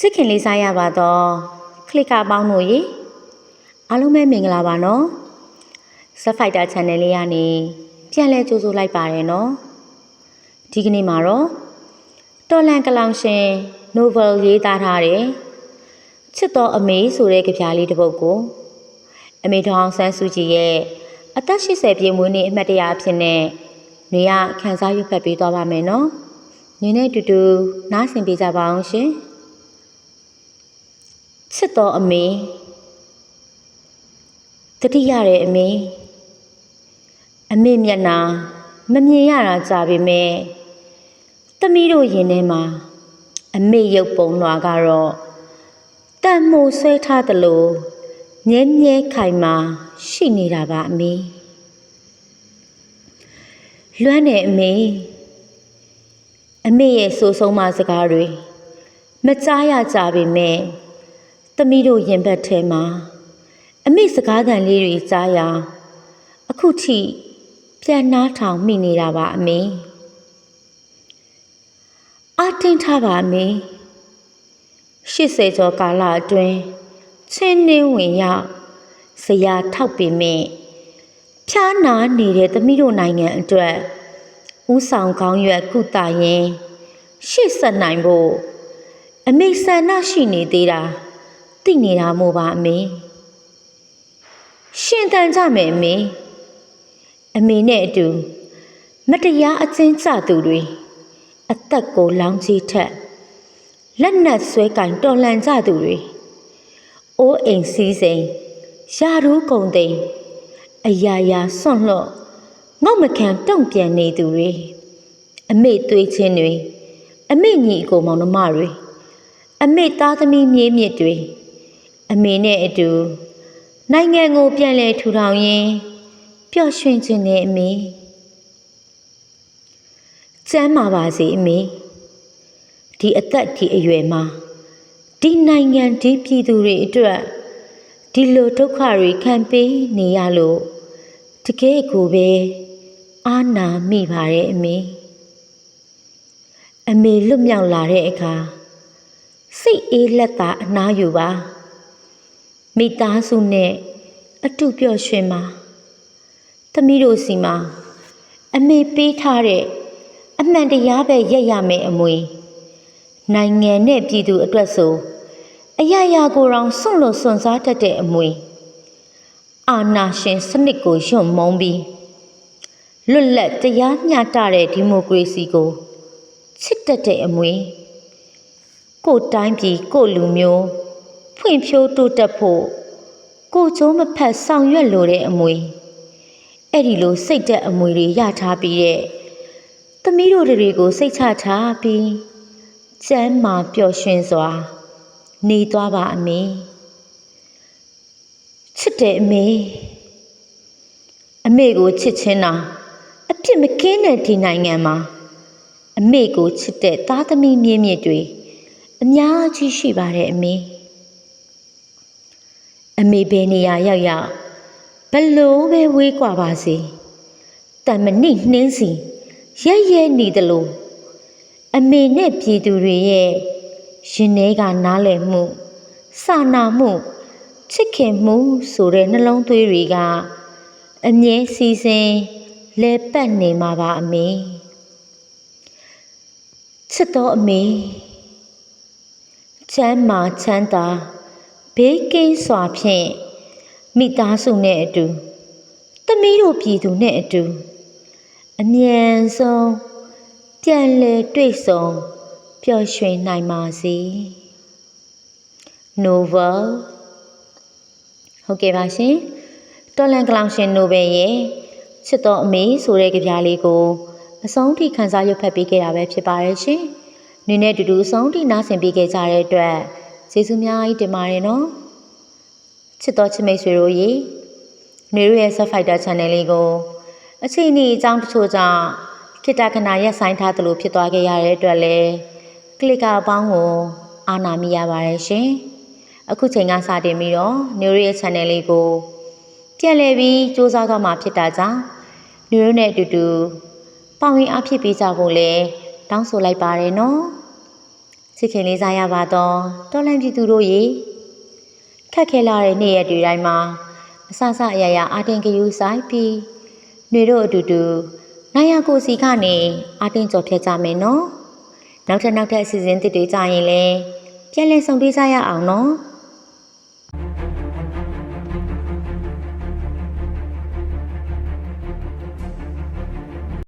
ချစ်ခင်လေးစားရပါတော့ခလစ်ကအပေါင်းတို့ရေအားလုံးပဲမင်္ဂလာပါနော် Set Fighter Channel လေးကနေပြန်လဲကြိုးဆိုလိုက်ပါတယ်နော်ဒီကနေ့မှာတော့တော်လန်ကလောင်ရှင် novel ရေးသားထားတဲ့ချစ်တော်အမေဆိုတဲ့ကြပြားလေးတစ်ပုဒ်ကိုအမေထောင်ဆန်းစုကြည်ရဲ့အသက်80ပြည့်မွေးနေ့အမှတ်တရအဖြစ်နဲ့နေရခန်းစားရွတ်ဖတ်ပေးသွားပါမယ်နော်ညီနဲ့တူတူနားဆင်ပေးကြပါအောင်ရှင် ချစ်တော်အမေတတိရတဲ့အမေအမေမျက်နာမမြင်ရတာကြာပေမဲ့သမီးတို့ရင်ထဲမှာအမေရုပ်ပုံလွာကတော့တန်မိုးဆွဲထားသလိုငဲငဲခိုင်မာရှိနေတာပါအမေလွမ်းနေအမေအမေရဲ့ဆိုဆုံးမစကားတွေမကြားရကြပေမဲ့ သမီးတို့ရင်ဘတ်ထဲမှာအမေစကားသံလေးတွေကြားရအခုထိပြန်နှားထောင်မိနေတာပါအမေအာတင်ထားပါအမေ80ကျော်ကာလအတွင်းချင်းနှင်းဝင်ရောက်ဇရာထောက်ပေမဲ့ဖြားနာနေတဲ့သမီးတို့နိုင်ငံအတွက်ဥဆောင်ကောင်းရွက်ကုသရင်ရှေ့ဆက်နိုင်ဖို့အမေဆန္ဒရှိနေသေးတာ သိနေတာမို့ပါအမေရှင်တန်ကြမယ်အမေအမေနဲ့အတူမတရားအချင်းကျသူတွေအသက်ကိုလောင်းကြီးထက်လက်နက်ဆွဲကင်တော်လှန်ကြသူတွေအိုးအိမ်စည်းစိမ်ယာရူးကုံသိမ်းအယာယာစွန့်လွတ်ငေါ့မခံတုံ့ပြန်နေသူတွေအမေသွေးချင်းတွေအမေညီအကိုမောင်နှမတွေအမေသားသမီးမြေးမြစ်တွေ အမေနဲ့အတူနိုင်ငံကိုပြန်လဲထူထောင်ရင်းပျော်ရွှင်ခြင်းနဲ့အမေကျမ်းမာပါစေအမေဒီအသက်ဒီအရွယ်မှာဒီနိုင်ငံဒီပြည်သူတွေအတွက်ဒီလိုဒုက္ခတွေခံပေးနေရလို့တကယ်ကိုပဲအာနာမိပါတယ်အမေအမေလွတ်မြောက်လာတဲ့အခါစိတ်အေးလက်သာအနားယူပါ မိသားစုနဲ့အတူပျော်ရွှင်ပါသမီးတို့စီမှာအမေပေးထားတဲ့အမှန်တရားပဲရက်ရမယ်အမွေနိုင်ငံနဲ့ပြည်သူအတွက်ဆိုအရာရာကိုယ်တော်စွန့်လို့စွန့်စားတတ်တဲ့အမွေအာနာရှင်စနစ်ကိုယွန့်မုံပြီးလွတ်လပ်တရားမျှတတဲ့ဒီမိုကရေစီကိုချစ်တတ်တဲ့အမွေကိုတိုင်းပြည်ကိုလူမျိုး ဖွံ့ဖြိုးတိုးတက်ဖို့ကိုကျုံးမဖက်ဆောင်ရွက်လိုတဲ့အမွေအဲ့ဒီလိုစိတ်သက်အမွေတွေရထားပြီးတဲ့သမီးတို့တွေကိုစိတ်ချထားပြီးကျမ်းမာပျော်ရွှင်စွာ နေသွားပါအမေချစ်တယ်အမေအမေကိုချစ်ချင်းတာအပြစ်မကင်းတဲ့ဒီနိုင်ငံမှာအမေကိုချစ်တဲ့သားသမီးမြင့်မြင့်တွေအများကြီးရှိပါတယ်အမေ အမေဘယ်နေရာရောက်ရောက်ဘလို့ပဲဝေးကွာပါစေတမနိနှင်းစီရဲရဲနေသလိုအမေနဲ့ပြည်သူတွေရဲ့ရင်ထဲကနားလည်မှုစာနာမှုချစ်ခင်မှုဆိုတဲ့နှလုံးသွေးတွေကအမြဲစီစဉ်လဲပတ်နေမှာပါအမေချစ်တော်အမေချမ်းမာချမ်းသာ ဘေးကင်းစွာဖြင့်မိသားစုနဲ့အတူသမီးတို့ပြည်သူနဲ့အတူအမြန်ဆုံးပြန်လည်တွေ့ဆုံပျော်ရွှင်နိုင်ပါစေ Novel ဟုတ်ကဲ့ပါရှင်တော်လန်ကလောင်ရှင် Novel ရဲ့ချစ်တော်အမေဆိုတဲ့ကြပြားလေးကိုအဆုံးထိခန်းစားရွတ်ဖတ်ပေးခဲ့တာပဲဖြစ်ပါတယ်ရှင်။နင်းနဲ့တူတူအဆုံးထိနားဆင်ပေးခဲ့ကြတဲ့အတွက် ကျေးဇူးများကြီးတင်ပါတယ်နော်။ချစ်တော်ချစ်မိတ်ဆွေတို့ရေနေရရဲ့ Set Fighter Channel လေးကိုအချိန်ကြီးအကြောင်းတချို့ကြောင့်ခိတခဏရက်ဆိုင်ထားသလိုဖြစ်သွားခဲ့ရတဲ့အတွက်လည်းကလစ်ကအပေါင်းကိုအာနာမိရပါတယ်ရှင်။အခုချိန်ကစတင်ပြီးတော့နေရရဲ့ channel လေးကိုပြန်လည်ပြီးစူးစမ်းသွားမှာဖြစ်တာကြောင့်နေရနဲ့အတူတူပေါဝင်အဖြစ်ပေးကြဖို့လဲတောင်းဆိုလိုက်ပါတယ်နော် ချစ်ခင်လေးစားရပါတော့တော်လန့်ပြည်သူတို့ရေခက်ခဲလာတဲ့နေ့ရက်တွေတိုင်းမှာအဆဆအရာရာအာတင်ကယူဆိုင်ပြီးຫນွေတို့အတူတူနိုင်ရကိုစီကနေအာတင်ကြော်ဖြတ်ကြမယ်နော်နောက်ထပ်နောက်ထပ်အစီအစဉ်တစ်တွေကြရင်လည်းပြန်လည်ဆုံတွေ့ကြရအောင်နော်